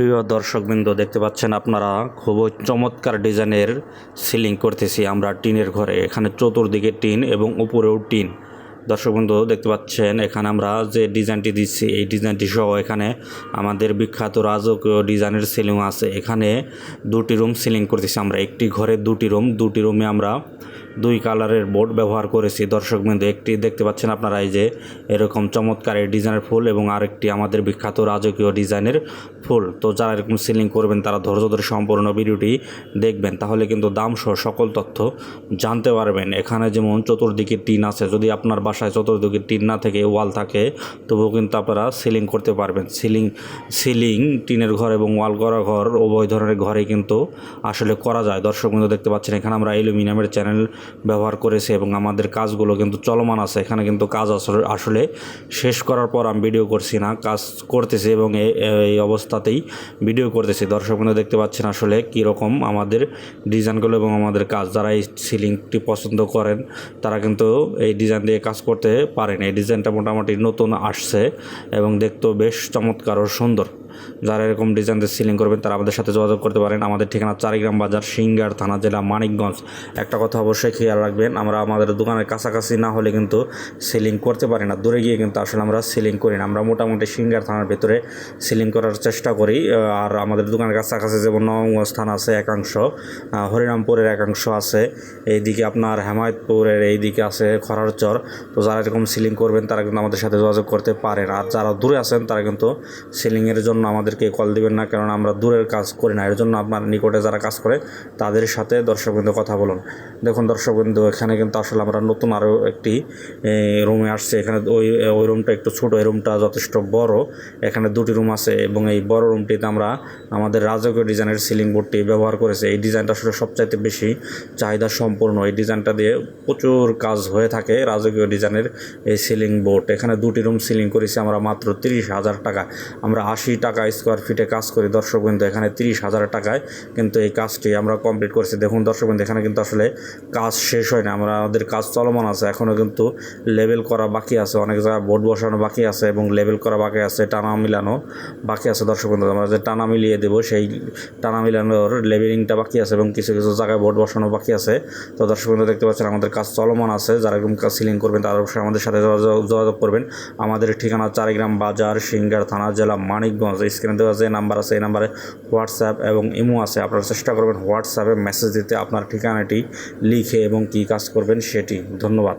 প্রিয় দর্শকবৃন্দ, দেখতে পাচ্ছেন আপনারা খুবই চমৎকার ডিজাইনের সিলিং করতেছি আমরা টিনের ঘরে। এখানে চতুর্দিকে টিন এবং উপরেও টিন। দর্শকবৃন্দ, দেখতে পাচ্ছেন এখানে আমরা যে ডিজাইনটি দিচ্ছি, এই ডিজাইনটি সহ এখানে আমাদের বিখ্যাত রাজকীয় ডিজাইনের সিলিং আছে। এখানে দুটি রুম সিলিং করতেছি আমরা। একটি ঘরে দুটি রুম, দুটি রুমে আমরা দুই কালারের বোর্ড ব্যবহার করেছি। দর্শকবৃন্দ একটি দেখতে পাচ্ছেন আপনারা এই যে এরকম চমৎকার এই ডিজাইনের ফুল এবং আরেকটি আমাদের বিখ্যাত রাজকীয় ডিজাইনের ফুল। তো যারা এরকম সিলিং করবেন, তারা ধৈর্য ধরে সম্পূর্ণ ভিডিওটি দেখবেন। তাহলে কিন্তু দাম সহ সকল তথ্য জানতে পারবেন। এখানে যেমন চতুর্দিকে টিন আছে, যদি আপনার বাসায় চতুর্দিকে টিন না থেকে, ওয়াল থাকে, তবুও কিন্তু আপনারা সিলিং করতে পারবেন। সিলিং সিলিং টিনের ঘর এবং ওয়াল করা ঘর, উভয় ধরনের ঘরে কিন্তু আসলে করা যায়। দর্শক বন্ধু দেখতে পাচ্ছেন এখানে আমরা অ্যালুমিনিয়ামের চ্যানেল ব্যবহার করেছে এবং আমাদের কাজগুলো কিন্তু চলমান আছে। এখানে কিন্তু কাজ আসলে শেষ করার পর আমি ভিডিও করছি না, কাজ করতেছি এবং এই অবস্থাতেই ভিডিও করতেছি। দর্শক বন্ধু, দেখতে পাচ্ছেন আসলে কীরকম আমাদের ডিজাইনগুলো এবং আমাদের কাজ। যারা এই সিলিংটি পছন্দ করেন, তারা কিন্তু এই ডিজাইন দিয়ে কাজ করতে পারেন। এই ডিজাইনটা মোটামুটি নতুন আসছে এবং দেখতেও বেশ চমৎকার ও সুন্দর। যারা এরকম ডিজাইন দিয়ে সিলিং করবেন, তারা আমাদের সাথে যোগাযোগ করতে পারেন। আমাদের ঠিকানা চারিগ্রাম বাজার, সিঙ্গার থানা, জেলা মানিকগঞ্জ। একটা কথা অবশ্যই খেয়াল রাখবেন, আমরা আমাদের দোকানের কাছাকাছি না হলে কিন্তু সিলিং করতে পারি না। দূরে গিয়ে কিন্তু আসলে আমরা সিলিং করি না। আমরা মোটামুটি সিঙ্গার থানার ভেতরে সিলিং করার চেষ্টা করি। আর আমাদের দোকানের কাছাকাছি যেমন নবগঞ্জ থানা আছে একাংশ হরিরামপুরের একাংশ আছে। এইদিকে আপনার হেমায়তপুরের এইদিকে আছে খরারচর তো যারা এরকম সিলিং করবেন, তারা কিন্তু আমাদের সাথে যোগাযোগ করতে পারেন। আর যারা দূরে আছেন, তারা কিন্তু সিলিংয়ের জন্য আমাদেরকে কল দিবেন না কারণ আমরা দূরের কাজ করি না। এর জন্য আপনার নিকটে যারা কাজ করে, তাদের সাথে দর্শকবৃন্দ কথা বলুন। দেখুন দর্শকবৃন্দ এখানে কিন্তু আসলে আমরা নতুন আরও একটি রুমে আসছে। এখানে ওই ওই রুমটা একটু ছোটো, এই রুমটা যথেষ্ট বড়। এখানে দুটি রুম আছে এবং এই বড় রুমটিতে আমরা আমাদের রাজকীয় ডিজাইনের সিলিং বোর্ডটি ব্যবহার করেছি। এই ডিজাইনটা আসলে সবচাইতে বেশি চাহিদা সম্পূর্ণ এই ডিজাইনটা দিয়ে প্রচুর কাজ হয়ে থাকে রাজকীয় ডিজাইনের, এই সিলিং বোর্ড এখানে দুটি রুম সিলিং করেছি আমরা মাত্র তিরিশ হাজার টাকা। আমরা আশি টাকা স্কোয়ার ফিটে কাজ করি। দর্শক কিন্তু এখানে তিরিশ হাজার টাকায় কিন্তু এই কাজটি আমরা কমপ্লিট করছি। দেখুন দর্শক এখানে কিন্তু আসলে কাজ শেষ হয় না। আমরা আমাদের কাজ চলমান আছে। এখনও কিন্তু লেবেল করা বাকি আছে। অনেক জায়গায় বোর্ড বসানো বাকি আছে এবং লেবেল করা বাকি আছে, টানা মিলানো বাকি আছে। দর্শক আমরা যে টানা মিলিয়ে দেবো, সেই টানা মিলানোর লেবেলিংটা বাকি আছে এবং কিছু কিছু জায়গায় বোর্ড বসানো বাকি আছে। তো দর্শক দেখতে পাচ্ছেন আমাদের কাজ চলমান আছে। যারা এরকম কাজ সিলিং করবেন, তারা অবশ্যই আমাদের সাথে যোগাযোগ যোগাযোগ করবেন। আমাদের ঠিকানা চারিগ্রাম বাজার, সিঙ্গার থানা, জেলা মানিকগঞ্জ। স্ক্রিনে দেওয়া যে নাম্বার আছে, এই নাম্বারে হোয়াটসঅ্যাপ এবং ইমো আছে, আপনারা চেষ্টা করবেন হোয়াটসঅ্যাপে মেসেজ দিতে আপনার ঠিকানাটি লিখে এবং কী কাজ করবেন সেটি। ধন্যবাদ।